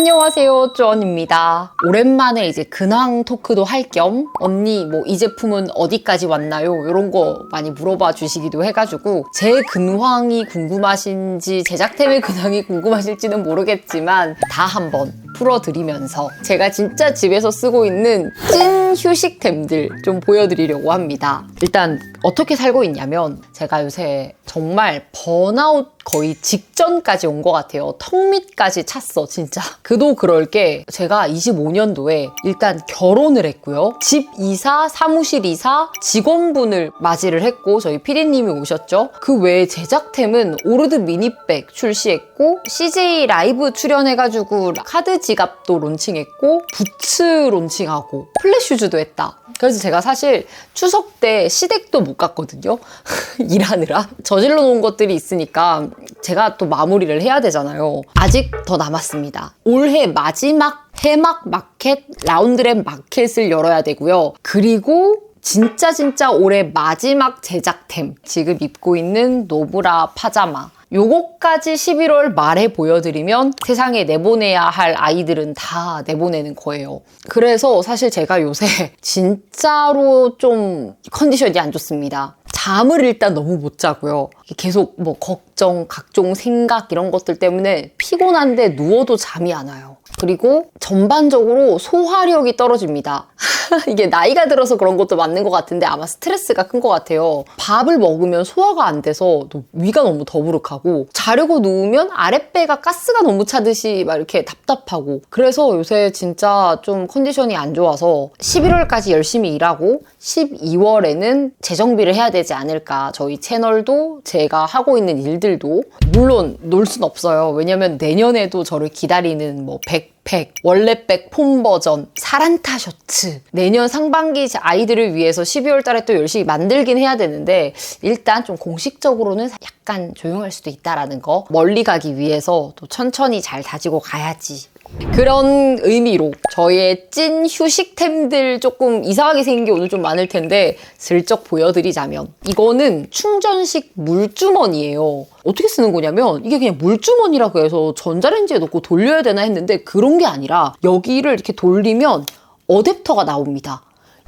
안녕하세요, 쫀입니다. 오랜만에 이제 근황 토크도 할 겸 언니 뭐 이 제품은 어디까지 왔나요? 이런 거 많이 물어봐 주시기도 해가지고 제 근황이 궁금하신지 제작템의 근황이 궁금하실지는 모르겠지만 다 한번 풀어드리면서 제가 진짜 집에서 쓰고 있는 찐 휴식템들 좀 보여드리려고 합니다. 일단 어떻게 살고 있냐면 제가 요새 정말 번아웃 거의 직전까지 온 것 같아요. 턱 밑까지 찼어, 진짜. 그도 그럴 게 제가 25년도에 일단 결혼을 했고요. 집 이사, 사무실 이사, 직원분을 맞이를 했고 저희 피디님이 오셨죠. 그 외에 제작템은 오르드 미니백 출시했고 CJ 라이브 출연해가지고 카드 지갑도 론칭했고 부츠 론칭하고 플랫슈즈도 했다. 그래서 제가 사실 추석 때 시댁도 못 갔거든요. 일하느라. 저질러 놓은 것들이 있으니까 제가 또 마무리를 해야 되잖아요. 아직 더 남았습니다. 올해 마지막 해막 마켓, 라운드랩 마켓을 열어야 되고요. 그리고 진짜 진짜 올해 마지막 제작템. 지금 입고 있는 노브라 파자마. 요거까지 11월 말에 보여드리면 세상에 내보내야 할 아이들은 다 내보내는 거예요. 그래서 사실 제가 요새 진짜로 좀 컨디션이 안 좋습니다. 잠을 일단 너무 못 자고요. 계속 뭐 걱정, 각종 생각 이런 것들 때문에 피곤한데 누워도 잠이 안 와요. 그리고 전반적으로 소화력이 떨어집니다. 이게 나이가 들어서 그런 것도 맞는 것 같은데 아마 스트레스가 큰 것 같아요. 밥을 먹으면 소화가 안 돼서 위가 너무 더부룩하고 자려고 누우면 아랫배가 가스가 너무 차듯이 막 이렇게 답답하고 그래서 요새 진짜 좀 컨디션이 안 좋아서 11월까지 열심히 일하고 12월에는 재정비를 해야 되지 않을까. 저희 채널도 제가 하고 있는 일들 도 물론 놀 순 없어요. 왜냐면 내년에도 저를 기다리는 뭐 100, 백, 원래백 폼 버전, 사란타 셔츠. 내년 상반기 아이들을 위해서 12월 달에 또 열심히 만들긴 해야 되는데, 일단 좀 공식적으로는 약간 조용할 수도 있다라는 거. 멀리 가기 위해서 또 천천히 잘 다지고 가야지. 그런 의미로 저의 찐 휴식템들 조금 이상하게 생긴 게 오늘 좀 많을 텐데 슬쩍 보여드리자면 이거는 충전식 물주머니예요. 어떻게 쓰는 거냐면 이게 그냥 물주머니라고 해서 전자레인지에 넣고 돌려야 되나 했는데 그런 게 아니라 여기를 이렇게 돌리면 어댑터가 나옵니다.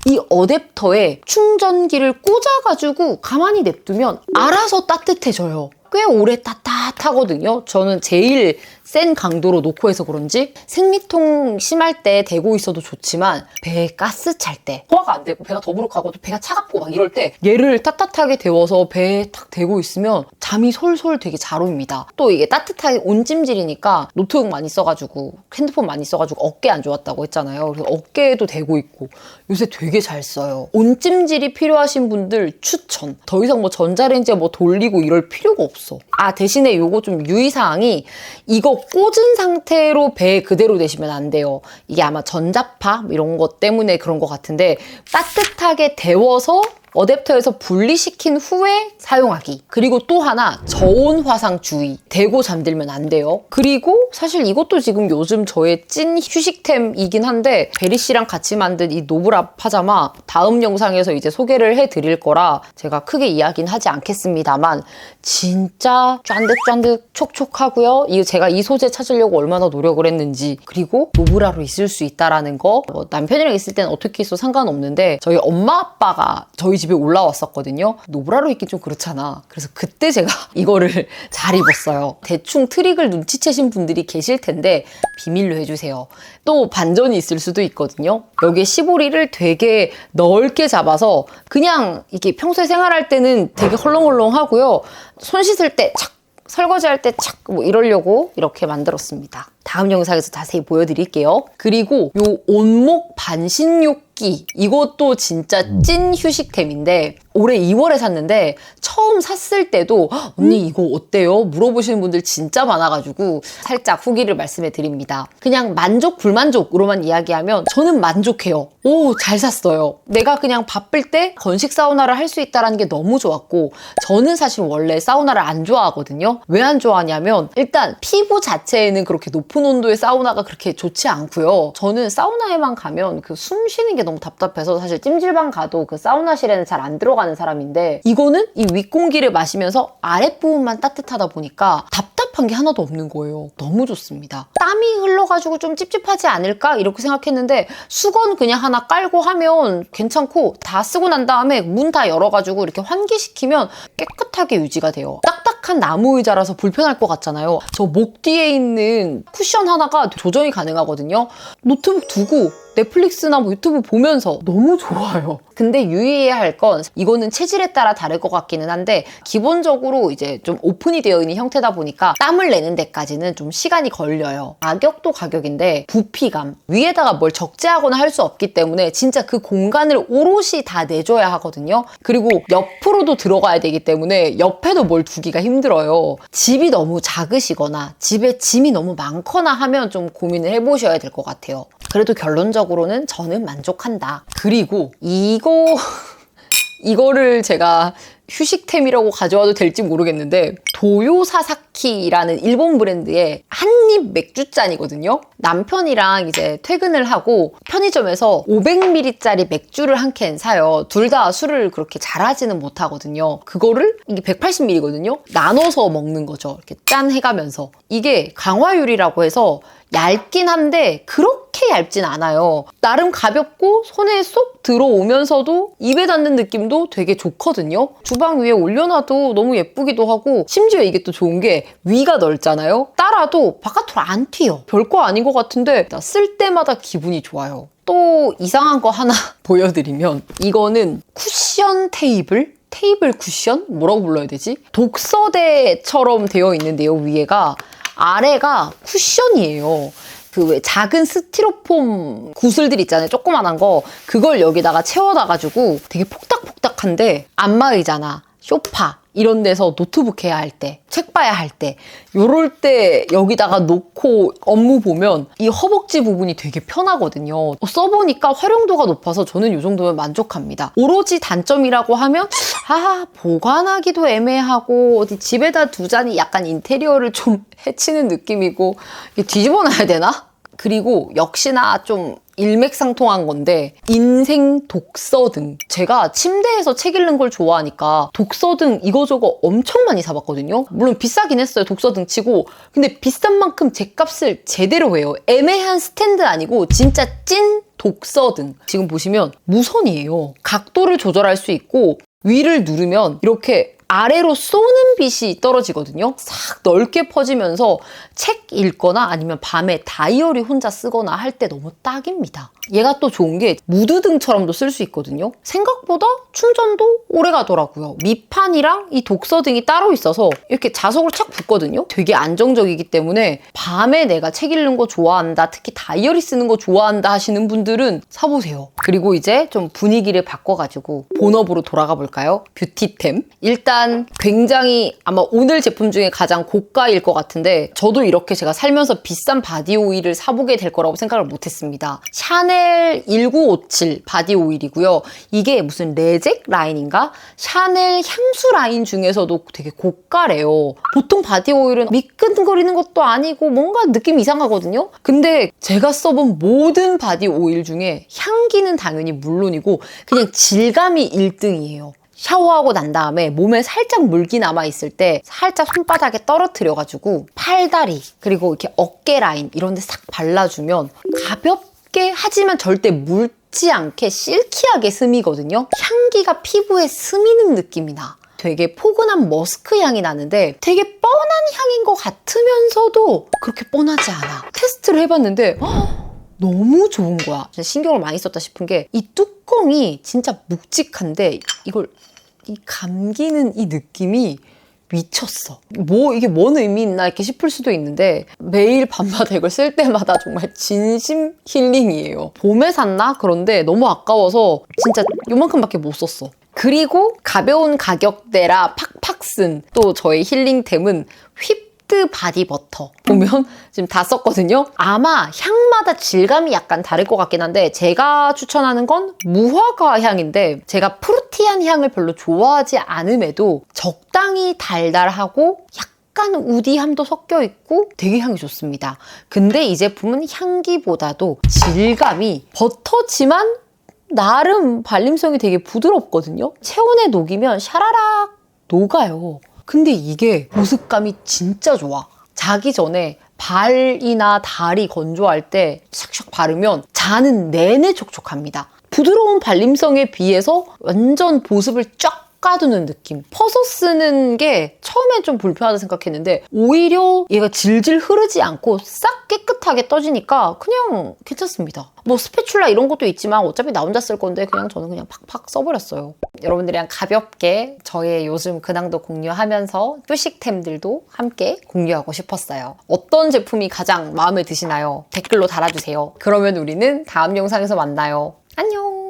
이 어댑터에 충전기를 꽂아가지고 가만히 냅두면 알아서 따뜻해져요. 꽤 오래 따뜻하거든요. 저는 제일 센 강도로 놓고 해서 그런지 생리통 심할 때 대고 있어도 좋지만 배에 가스 찰 때 소화가 안 되고 배가 더부룩하고 또 배가 차갑고 막 이럴 때 얘를 따뜻하게 데워서 배에 탁 대고 있으면 잠이 솔솔 되게 잘 옵니다. 또 이게 따뜻하게 온찜질이니까 노트북 많이 써가지고 핸드폰 많이 써가지고 어깨 안 좋았다고 했잖아요. 그래서 어깨에도 대고 있고 요새 되게 잘 써요. 온찜질이 필요하신 분들 추천. 더 이상 뭐 전자레인지에 뭐 돌리고 이럴 필요가 없어. 아 대신에 요거 좀 유의사항이 이거 꽂은 상태로 배 그대로 되시면 안 돼요. 이게 아마 전자파 이런 것 때문에 그런 것 같은데 따뜻하게 데워서 어댑터에서 분리시킨 후에 사용하기. 그리고 또 하나 저온 화상 주의. 대고 잠들면 안 돼요. 그리고 사실 이것도 지금 요즘 저의 찐 휴식템이긴 한데 베리 씨랑 같이 만든 이 노브라 파자마 다음 영상에서 이제 소개를 해 드릴 거라 제가 크게 이야기는 하지 않겠습니다만 진짜 쫀득쫀득 촉촉하고요. 이 제가 이 소재 찾으려고 얼마나 노력을 했는지 그리고 노브라로 있을 수 있다라는 거 뭐 남편이랑 있을 때는 어떻게 있어 상관없는데 저희 엄마 아빠가 저희 집에 올라왔었거든요. 노브라로 입긴 좀 그렇잖아. 그래서 그때 제가 이거를 잘 입었어요. 대충 트릭을 눈치채신 분들이 계실 텐데 비밀로 해주세요. 또 반전이 있을 수도 있거든요. 여기에 시보리를 되게 넓게 잡아서 그냥 이게 평소에 생활할 때는 되게 헐렁헐렁 하고요. 손 씻을 때 착, 설거지 할 때 착, 뭐 이러려고 이렇게 만들었습니다. 다음 영상에서 자세히 보여드릴게요. 그리고 요 온목 반신욕기 이것도 진짜 찐 휴식템인데 올해 2월에 샀는데 처음 샀을 때도 언니 이거 어때요? 물어보시는 분들 진짜 많아가지고 살짝 후기를 말씀해 드립니다. 그냥 만족 불만족으로만 이야기하면 저는 만족해요. 오 잘 샀어요. 내가 그냥 바쁠 때 건식 사우나를 할 수 있다는 게 너무 좋았고 저는 사실 원래 사우나를 안 좋아하거든요. 왜 안 좋아하냐면 일단 피부 자체에는 그렇게 높은 온도의 사우나가 그렇게 좋지 않고요. 저는 사우나에만 가면 그 숨 쉬는 게 너무 답답해서 사실 찜질방 가도 그 사우나실에는 잘 안 들어가는 사람인데 이거는 이 윗공기를 마시면서 아랫부분만 따뜻하다 보니까 답답한 게 하나도 없는 거예요. 너무 좋습니다. 흘러가지고 좀 찝찝하지 않을까 이렇게 생각했는데 수건 그냥 하나 깔고 하면 괜찮고 다 쓰고 난 다음에 문 다 열어가지고 이렇게 환기시키면 깨끗하게 유지가 돼요. 딱딱한 나무 의자라서 불편할 것 같잖아요. 저 목 뒤에 있는 쿠션 하나가 조정이 가능하거든요. 노트북 두고 넷플릭스나 뭐 유튜브 보면서 너무 좋아요. 근데 유의해야 할 건 이거는 체질에 따라 다를 것 같기는 한데 기본적으로 이제 좀 오픈이 되어 있는 형태다 보니까 땀을 내는 데까지는 좀 시간이 걸려요. 가격도 가격인데 부피감 위에다가 뭘 적재하거나 할 수 없기 때문에 진짜 그 공간을 오롯이 다 내줘야 하거든요. 그리고 옆으로도 들어가야 되기 때문에 옆에도 뭘 두기가 힘들어요. 집이 너무 작으시거나 집에 짐이 너무 많거나 하면 좀 고민을 해보셔야 될 것 같아요. 그래도 결론적으로는 저는 만족한다. 그리고 이거 이거를 제가 휴식템이라고 가져와도 될지 모르겠는데 도요사 사키라는 일본 브랜드의 한입 맥주잔이거든요. 남편이랑 이제 퇴근을 하고 편의점에서 500ml짜리 맥주를 한 캔 사요. 둘 다 술을 그렇게 잘하지는 못하거든요. 그거를 이게 180ml거든요. 나눠서 먹는 거죠. 이렇게 짠 해가면서 이게 강화유리라고 해서 얇긴 한데 그렇게 얇진 않아요. 나름 가볍고 손에 쏙 들어오면서도 입에 닿는 느낌도 되게 좋거든요. 주방 위에 올려놔도 너무 예쁘기도 하고 심지어 이게 또 좋은 게 위가 넓잖아요. 따라도 바깥으로 안 튀어. 별거 아닌 것 같은데 쓸 때마다 기분이 좋아요. 또 이상한 거 하나 보여드리면 이거는 쿠션 테이블? 테이블 쿠션? 뭐라고 불러야 되지? 독서대처럼 되어 있는데요, 위에가. 아래가 쿠션이에요. 그왜 작은 스티로폼 구슬들 있잖아요. 조그만한 거. 그걸 여기다가 채워놔가지고 되게 폭닥폭닥한데 안마 의자나 쇼파 이런 데서 노트북 해야 할 때, 책 봐야 할 때, 요럴 때 여기다가 놓고 업무 보면 이 허벅지 부분이 되게 편하거든요. 써보니까 활용도가 높아서 저는 이 정도면 만족합니다. 오로지 단점이라고 하면 아 보관하기도 애매하고 어디 집에다 두자니 약간 인테리어를 좀 해치는 느낌이고 뒤집어 놔야 되나? 그리고 역시나 좀 일맥상통한 건데 인생 독서 등. 제가 침대에서 책 읽는 걸 좋아하니까 독서 등 이거저거 엄청 많이 사봤거든요. 물론 비싸긴 했어요 독서 등 치고. 근데 비싼 만큼 제 값을 제대로 해요. 애매한 스탠드 아니고 진짜 찐 독서 등. 지금 보시면 무선이에요. 각도를 조절할 수 있고 위를 누르면 이렇게 아래로 쏘는 빛이 떨어지거든요. 싹 넓게 퍼지면서 책 읽거나 아니면 밤에 다이어리 혼자 쓰거나 할 때 너무 딱입니다. 얘가 또 좋은 게 무드등처럼도 쓸 수 있거든요. 생각보다 충전도 오래 가더라고요. 밑판이랑 이 독서등이 따로 있어서 이렇게 자석으로 착 붙거든요. 되게 안정적이기 때문에 밤에 내가 책 읽는 거 좋아한다, 특히 다이어리 쓰는 거 좋아한다 하시는 분들은 사보세요. 그리고 이제 좀 분위기를 바꿔가지고 본업으로 돌아가 볼까요? 뷰티템. 일단 굉장히 아마 오늘 제품 중에 가장 고가일 것 같은데 저도 이렇게 제가 살면서 비싼 바디 오일을 사보게 될 거라고 생각을 못했습니다. 샤넬 1957 바디 오일이고요. 이게 무슨 레잭 라인인가? 샤넬 향수 라인 중에서도 되게 고가래요. 보통 바디 오일은 미끈거리는 것도 아니고 뭔가 느낌이 이상하거든요. 근데 제가 써본 모든 바디 오일 중에 향기는 당연히 물론이고 그냥 질감이 1등이에요. 샤워하고 난 다음에 몸에 살짝 물기 남아 있을 때 살짝 손바닥에 떨어뜨려가지고 팔다리 그리고 이렇게 어깨 라인 이런 데 싹 발라주면 가볍게 하지만 절대 묽지 않게 실키하게 스미거든요. 향기가 피부에 스미는 느낌이 나. 되게 포근한 머스크 향이 나는데 되게 뻔한 향인 것 같으면서도 그렇게 뻔하지 않아. 테스트를 해봤는데 헉, 너무 좋은 거야. 진짜 신경을 많이 썼다 싶은 게 이 뚜껑이 진짜 묵직한데 이걸 이 감기는 이 느낌이 미쳤어. 뭐 이게 뭔 의미 있나 이렇게 싶을 수도 있는데 매일 밤마다 이걸 쓸 때마다 정말 진심 힐링이에요. 봄에 샀나? 그런데 너무 아까워서 진짜 요만큼밖에 못 썼어. 그리고 가벼운 가격대라 팍팍 쓴 또 저의 힐링템은 휘 휘트 바디 버터 보면 지금 다 썼거든요. 아마 향마다 질감이 약간 다를 것 같긴 한데 제가 추천하는 건 무화과 향인데 제가 프루티한 향을 별로 좋아하지 않음에도 적당히 달달하고 약간 우디함도 섞여 있고 되게 향이 좋습니다. 근데 이 제품은 향기보다도 질감이 버터지만 나름 발림성이 되게 부드럽거든요. 체온에 녹이면 샤라락 녹아요. 근데 이게 보습감이 진짜 좋아. 자기 전에 발이나 다리 건조할 때 샥샥 바르면 자는 내내 촉촉합니다. 부드러운 발림성에 비해서 완전 보습을 쫙 깎아두는 느낌. 퍼서 쓰는 게 처음엔 좀 불편하다 생각했는데 오히려 얘가 질질 흐르지 않고 싹 깨끗하게 떠지니까 그냥 괜찮습니다. 뭐 스패츌라 이런 것도 있지만 어차피 나 혼자 쓸 건데 그냥 저는 그냥 팍팍 써버렸어요. 여러분들이랑 가볍게 저의 요즘 근황도 공유하면서 뿌식템들도 함께 공유하고 싶었어요. 어떤 제품이 가장 마음에 드시나요? 댓글로 달아주세요. 그러면 우리는 다음 영상에서 만나요. 안녕!